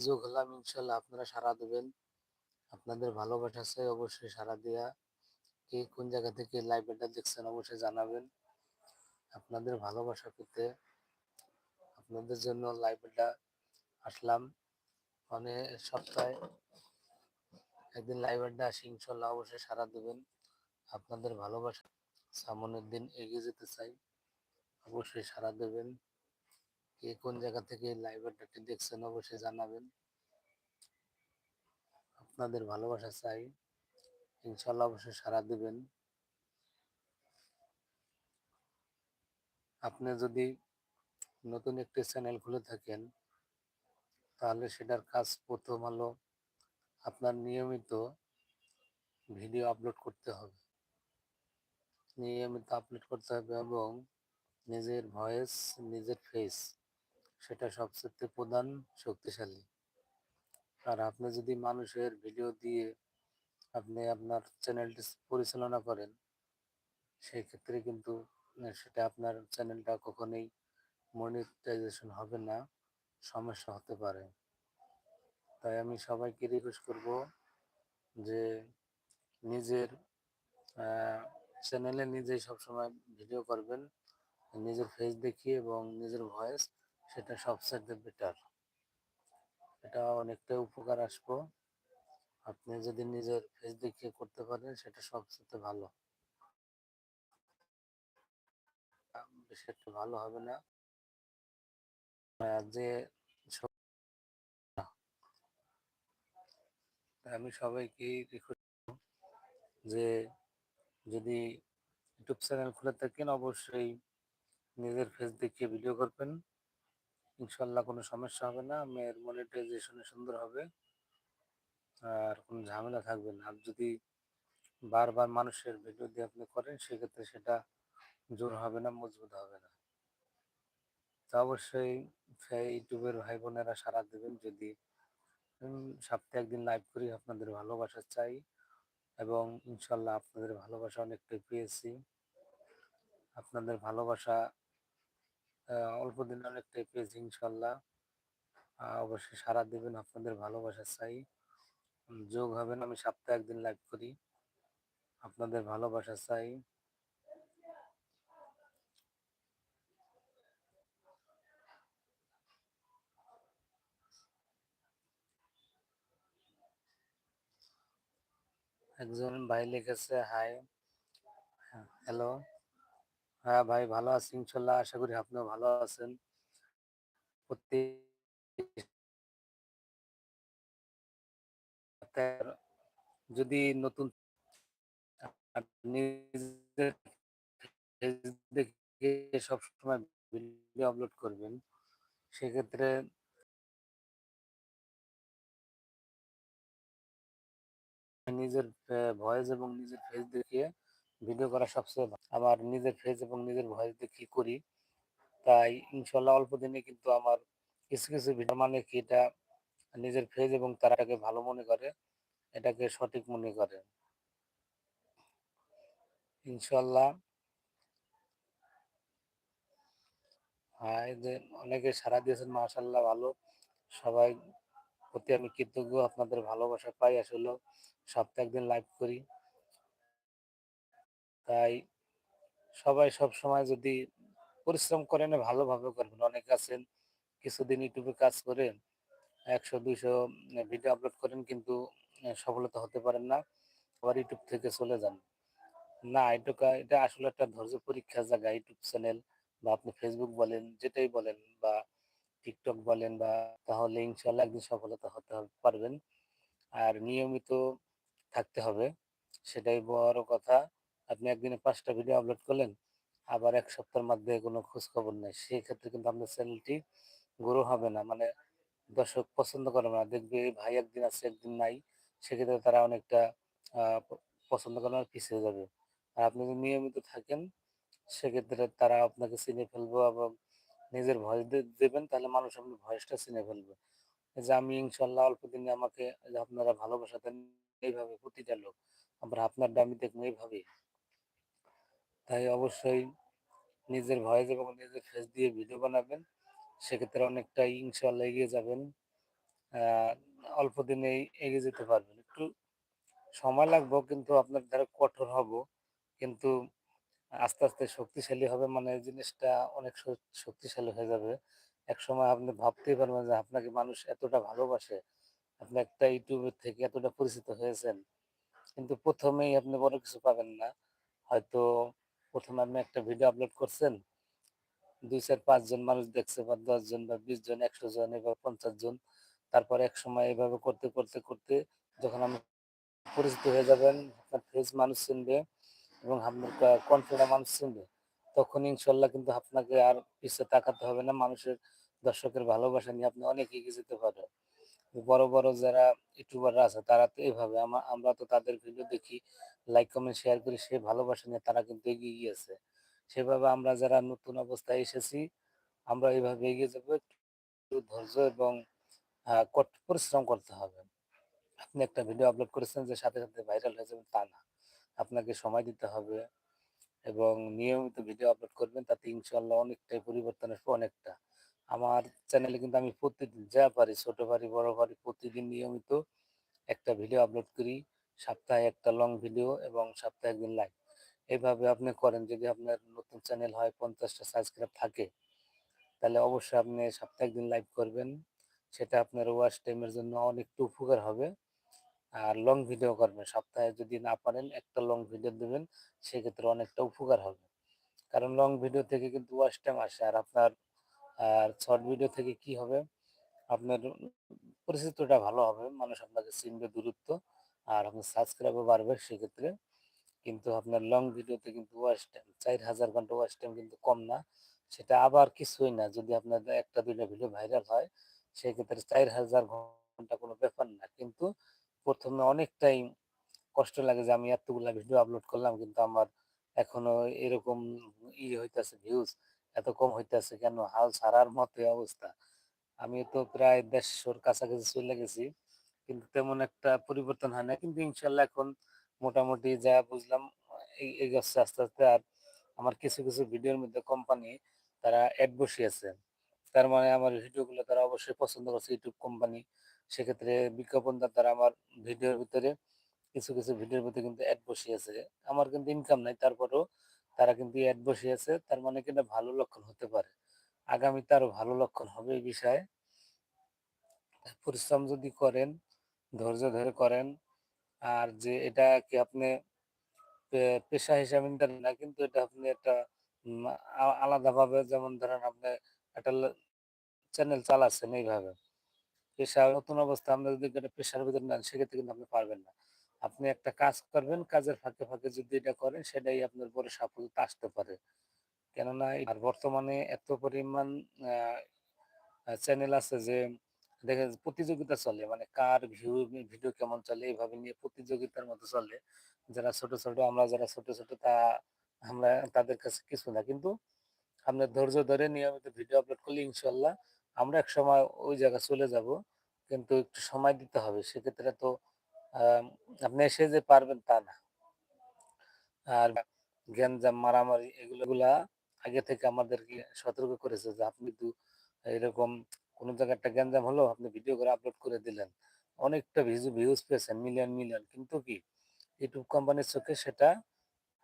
যোগ হলাম ইনশাল্লাহ, আপনারা সাড়া দেবেন। আপনাদের ভালোবাসা চাই অবশ্যই সাড়া দেয়া। কে কোন জায়গা থেকে লাইভ এটা দেখছেন অবশ্যই জানাবেন। আপনাদের ভালোবাসা পেতে আপনাদের জন্য লাইভ এটা আসলাম। মানে সপ্তাহে একদিন লাইভ আড্ডা আসি, ইনশাল্লাহ অবশ্যই সাড়া দেবেন। আপনাদের ভালোবাসা সামনের দিন এগিয়ে যেতে চাই, অবশ্যই সাড়া দেবেন। কে কোন জায়গা থেকে লাইভ আড্ডাটি দেখছেন অবশ্যই জানাবেন। আপনাদের ভালোবাসা চাই। ইনশাল্লাহ অবশ্যই সাড়া দেবেন। আপনি যদি নতুন একটি চ্যানেল খুলে থাকেন, তাহলে সেটার কাজ প্রথম হলো আপনার নিয়মিত ভিডিও আপলোড করতে হবে। নিয়মিত আপলোড করতে হবে এবং নিজের ভয়েস নিজের ফেস সেটা সবচেয়ে প্রধান শক্তিশালী। আর আপনি যদি মানুষের ভিডিও দিয়ে আপনি আপনার চ্যানেলটি পরিচালনা করেন সেই ক্ষেত্রে কিন্তু সেটা আপনার চ্যানেলটা কখনোই মনিটাইজেশন হবে না, সমস্যা হতে পারে। তাই আমি সবাইকে রিকোয়েস্ট করব যে নিজের চ্যানেলে নিজেই সবসময় ভিডিও করবেন, নিজের ফেস দেখিয়ে এবং নিজের ভয়েস সেটা সবচেয়ে বেটার এটা অনেকটা উপকার আসব। আপনি যদি নিজের ফেস দেখিয়ে করতে পারেন, সেটা সবচেয়ে ভালো। একটা ভালো হবে না। যে আমি সবাইকে রিকোয়েস্ট যে যদি ইউটিউব চ্যানেল খুলে থাকেন, অবশ্যই নিজের ফেস দেখিয়ে ভিডিও করবেন। ইনশাল্লাহ কোনো সমস্যা হবে না, মেয়ের মনিটাইজেশনে সুন্দর হবে। আর কোনো ঝামেলা থাকবে না। আর যদি বারবার মানুষের ভিডিও দিয়ে আপনি করেন, সেক্ষেত্রে সেটা জোর হবে না, মজবুত হবে না। তা অবশ্যই ইউটিউবের ভাই বোনেরা সারা দেবেন যদি সপ্তাহে একদিন লাইভ করি, আপনাদের ভালোবাসা চাই এবং ইনশাল্লাহ আপনাদের ভালোবাসা অনেকটাই পেয়েছি। আপনাদের ভালোবাসা অল্প দিন অনেকটাই পেয়েছি ইনশাল্লাহ। অবশ্যই সারা দেবেন, আপনাদের ভালোবাসা চাই। যোগ হবেন আমি সপ্তাহে একদিন লাইভ করি। আপনাদের ভালোবাসা চাই। একজন ভাই লিখেছে, হাই। হ্যালো? হ্যাঁ ভাই, ভালো আছি ইনশাল্লাহ। আশা করি আপনিও ভালো আছেন। যদি নতুন সবসময় ভিডিও আপলোড করবেন, সেক্ষেত্রে নিজের ভয়েস এবং নিজের ফেস দেখিয়ে ভিডিও করা সবচেয়ে আমার নিজের ফেস এবং নিজের ভয়েস দেখি করি, তাই ইনশাল্লাহ অল্প দিনে কিন্তু আমার কিছু কিছু ভিডিও মানে কি এটা নিজের ফেস এবং তারাকে ভালো মনে করে, এটাকে সঠিক মনে করে। ইনশাল্লাহ। হ্যাঁ যে অনেকে সারা দিয়েছেন, মাশাল্লাহ ভালো। সবাই প্রতি আমি কৃতজ্ঞ, আপনাদের ভালোবাসা পাই। আসলে সপ্তাহে একদিন লাইভ করি। তাই সবাই সব সময় যদি পরিশ্রম করেন ভালোভাবে করবেন। অনেক আছেন, কিছুদিন ইউটিউবে কাজ করেন, একশো, দুইশো ভিডিও আপলোড করেন কিন্তু সফলতা হতে পারেন না, আবার ইউটিউব থেকে চলে যান। না এটা এটা আসলে একটা ধৈর্য পরীক্ষা জায়গা। ইউটিউব চ্যানেল বা আপনি ফেসবুক বলেন, যেটাই বলেন বা টিকটক বলেন বা, তাহলে ইনশাল্লাহ একদিন সফলতা হতে পারবেন। আর নিয়মিত থাকতে হবে, সেটাই বড় কথা। আপনি একদিনে পাঁচটা ভিডিও আপলোড করলেন, আবার এক সপ্তাহের মধ্যে কোনো খোঁজ খবর নেই। সেই ক্ষেত্রে কিন্তু আপনার চ্যানেলটি গ্রো হবে না। মানে দর্শক পছন্দ করবে না। দেখবে ভাই একদিন আছে, একদিন নাই। সেক্ষেত্রে তারা অনেকটা পছন্দ করে পিছিয়ে যাবে। আর আপনি যদি নিয়মিত থাকেন, সেক্ষেত্রে তারা আপনাকে চিনে ফেলব এবং নিজের ভয়েস দেবেন, তাহলে মানুষ আপনার ভয়েসটা চিনে ফেলবে। যে আমি ইনশাল্লাহ অল্প দিনে আমাকে, আপনারা ভালোবাসা দেন, এইভাবে প্রতিটা লোক। আমরা আপনার দামি দেখব এইভাবে তাই অবশ্যই নিজের ভয়েস এবং নিজের ফেস দিয়ে ভিডিও বানাবেন সেক্ষেত্রে অনেকটা ইনশাল্লাহ এগিয়ে যাবেন অল্প দিনেই এগিয়ে যেতে পারবেন। একটু সময় লাগবেও কিন্তু আপনার দ্বারা কঠোর হব। কিন্তু আস্তে, আস্তে শক্তিশালী হবে মানে জিনিসটা অনেক শক্তিশালী হয়ে যাবে। এক সময় আপনি ভাবতেই পারবেন যে আপনাকে মানুষ এতটা ভালোবাসে। আপনি একটা ইউটিউবের থেকে এতটা পরিচিত হয়েছেন। কিন্তু প্রথমেই আপনি বড় কিছু পাবেন না। হয়তো ১ম এ আপনি একটা ভিডিও আপলোড করছেন। ২, ৪, ৫ জন মানুষ দেখছে বা ১০ জন বা ২০ জন, ১০০ জন এভাবে ৫০ জন। তারপর এক সময় এভাবে করতে, করতে, করতে যখন আপনি পরিচিত হয়ে যাবেন, আপনার ফেস মানুষ চিনবে এবং আপনার ক কণ্ঠটা মানুষ চিনবে। তখন ইনশাল্লাহ কিন্তু আপনাকে আর পিছে তাকাতে হবে না। মানুষের দর্শকের ভালোবাসা নিয়ে আপনি অনেক এগিয়ে যেতে পারবেন। বড়, বড় যারা ইউটিউবাররা আছে তারা তো আমা আমরা তো তাদের ভিডিও দেখি, লাইক, কমেন্ট, শেয়ার করি সে ভালোবাসা নিয়ে তারা কিন্তু এগিয়ে গিয়েছে। সেভাবে আমরা যারা নতুন অবস্থায় এসেছি, আমরা এভাবে এগিয়ে যাব। একটু ধৈর্য এবং আ কঠ পরিশ্রম করতে হবে। আপনি একটা ভিডিও আপলোড করেছেন যে সাথে, সাথে ভাইরাল হয়ে যাবেন তা না। আপনাকে সময় দিতে হবে এবং নিয়মিত ভিডিও আপলোড করবেন তাতে ইনশাআল্লাহ অনেকটাই পরিবর্তন আসবে অনেকটা। আমার চ্যানেলে কিন্তু আমি প্রতিদিন যা পারি ছোট পারি, বড় পারি প্রতিদিন নিয়মিত একটা ভিডিও আপলোড করি। সপ্তাহে একটা লং ভিডিও এবং সপ্তাহে ১ দিন লাইভ। এভাবে আপনি করেন যদি আপনার নতুন চ্যানেল হয় ৫০ টা সাবস্ক্রাইব থাকে, তাহলে অবশ্যই আপনি সপ্তাহে ১ দিন লাইভ করবেন। সেটা আপনার ওয়াচ টাইমের জন্য অনেকটা উপকার হবে। আর লং ভিডিও করবেন। সপ্তাহে যদি না পারেন একটা লং ভিডিও দেবেন সেক্ষেত্রে অনেকটা উপকার হবে। কারণ লং ভিডিও থেকে কিন্তু ওয়াচ টাইম আসে। আর আপনার আর শর্ট ভিডিও থেকে কি হবে? আপনার পরিচিতটা ভালো হবে। মানুষ আপনাকে চিনবে দূরত্ব। আর আপনার সাবস্ক্রাইবও বাড়বে সেক্ষেত্রে। কিন্তু আপনার লং ভিডিওতে কিন্তু ওয়াচ টাইম ৪,০০০ ঘণ্টা ওয়াচ টাইম কিন্তু কম না। সেটা আবার কিছুই না। যদি আপনার একটা দুইটা ভিডিও ভাইরাল হয়, সেক্ষেত্রে ৪,০০০ ঘণ্টা কোনো ব্যাপার না। কিন্তু ১ম এ অনেকটাই কষ্ট লাগে যে আমি এতগুলা ভিডিও আপলোড করলাম কিন্তু আমার এখনও এরকম ই হইতাছে ভিউজ এত কম হইতাছে কেন? হাল ছাড়ার মতোই অবস্থা। আমি তো প্রায় ১৫০ র কাছাকাছি চইলা গেছি। কিন্তু তেমন একটা পরিবর্তন হয় নাই। কিন্তু ইনশাআল্লাহ এখন মোটামুটি যা বুঝলাম এ এগোচ্ছে আস্তে, আস্তে। আর আমার কিছু, কিছু ভিডিওর মধ্যে কোম্পানি তারা এড বসিয়েছে। তার মানে আমার ভিডিওগুলো তারা অবশ্যই পছন্দ করছে ইউটিউব কোম্পানি। সেক্ষেত্রে বিজ্ঞাপনটা তারা আমার ভিডিওর ভিতরে কিছু, কিছু ভিডিওর ভিতরে কিন্তু এড বসিয়েছে। আমার কিন্তু ইনকাম নাই। তারপরেও তারা কিন্তু এড বসিয়েছে। তার মানে কিন্তু ভালো লক্ষণ হতে পারে। আগামীতে আরও ভালো লক্ষণ হবে এই বিষয়ে। পরিশ্রম যদি করেন, ধৈর্য ধরে করেন, আর যে এটা কি আপনি পেশা হিসাবে নিতেন না কিন্তু এটা আপনি একটা আলাদাভাবে যেমন ধরেন আপনি একটা চ্যানেল চালাচ্ছেন এইভাবে। পেশা নতুন অবস্থা আপনি যদি পেশার ভিতরে নেন সেক্ষেত্রে কিন্তু আপনি পারবেন না। আপনি একটা কাজ করবেন, কাজের ফাঁকে, ফাঁকে যদি এটা করেন সেটাই আপনার পরে সাফল্যতা আসতে পারে। কেননা আর বর্তমানে এত পরিমাণ চ্যানেল আছে যে দেখেন প্রতিযোগিতা চলে। মানে কার ভিউ ভিডিও কেমন চলে এভাবে নিয়ে প্রতিযোগিতার মতো চলে। যারা ছোট, ছোট আমরা যারা ছোট, ছোট তা আমরা তাদের কাছে কিছু না। কিন্তু আপনার ধৈর্য ধরে নিয়মিত ভিডিও আপলোড করলে ইনশাল্লাহ আমরা এক সময় ওই জায়গায় চলে যাব। কিন্তু একটু সময় দিতে হবে। সেক্ষেত্রে তো আপনি এসে যে পারবেন তা না। আর গ্যাঞ্জাম, মারামারি এগুলা আগে থেকে আমাদেরকে সতর্ক করেছে যে আপনি কিন্তু এরকম কোন জায়গায় একটা গ্যাঞ্জাম হলো, আপনি ভিডিও করে আপলোড করে দিলেন। অনেকটা ভিজু ভিউজ পেয়েছেন মিলিয়ন, মিলিয়ন। কিন্তু কি ইউটিউব কোম্পানির চোখে সেটা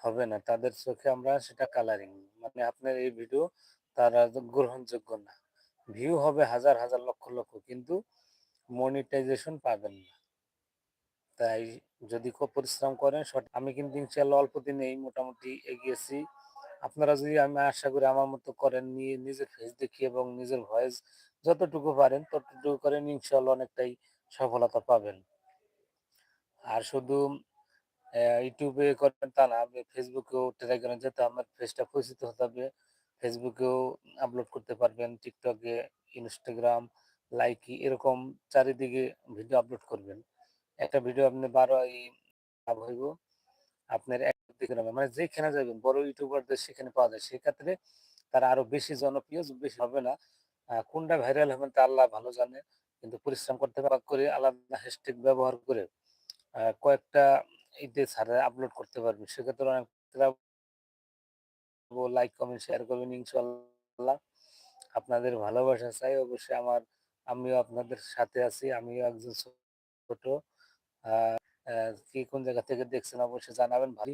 হবে না। তাদের চোখে আমরা সেটা কালারিং। মানে আপনার এই ভিডিও তারা গ্রহণযোগ্য না। ভিউ হবে হাজার, হাজার লক্ষ, লক্ষ কিন্তু মনিটাইজেশন পাবেন না। তাই যদি খুব পরিশ্রম করেন আমি কিন্তু ইনশাআল্লাহ অল্প দিনেই মোটামুটি এগিয়েছি। আপনারা যদি আমি আশা করি আমার মতো করেন, নিয়ে নিজের ফেস দেখি এবং নিজের ভয়েস যতটুকু পারেন ততটুকু করেন ইনশাআল্লাহ অনেকটাই সফলতা পাবেন। আর শুধু ইউটিউবে করবেন তা না, ফেসবুকেও করেন যাতে আপনার ফেসটা পরিচিত হতে হবে। ফেসবুকেও আপলোড করতে পারবেন, টিকটকে, ইনস্টাগ্রাম, লাইকি এরকম চারিদিকে ভিডিও আপলোড করবেন। একটা ভিডিও আপনি ১২ ই লাভ হইব। আপনার নামে মানে যেখানে যাবেন বড় ইউটিউবারদের সেখানে পাওয়া যায়। সেক্ষেত্রে তারা আরও বেশি জনপ্রিয় বেশি হবে না। কোনটা ভাইরাল হবেন তা আল্লাহ ভালো জানে। কিন্তু পরিশ্রম করতে করে আলাদা হ্যাশট্যাগ ব্যবহার করে কয়েকটা ইতে ছাড়া আপলোড করতে পারবেন। সেক্ষেত্রে অনেকটা লাইক, কমেন্ট, শেয়ার করবেন ইনশাল্লাহ আপনাদের ভালোবাসা চাই অবশ্যই আমার আমিও আপনাদের সাথে আছি। আমিও একজন ছোট। কে কোন জায়গা থেকে দেখছেন অবশ্যই জানাবেন ভাই।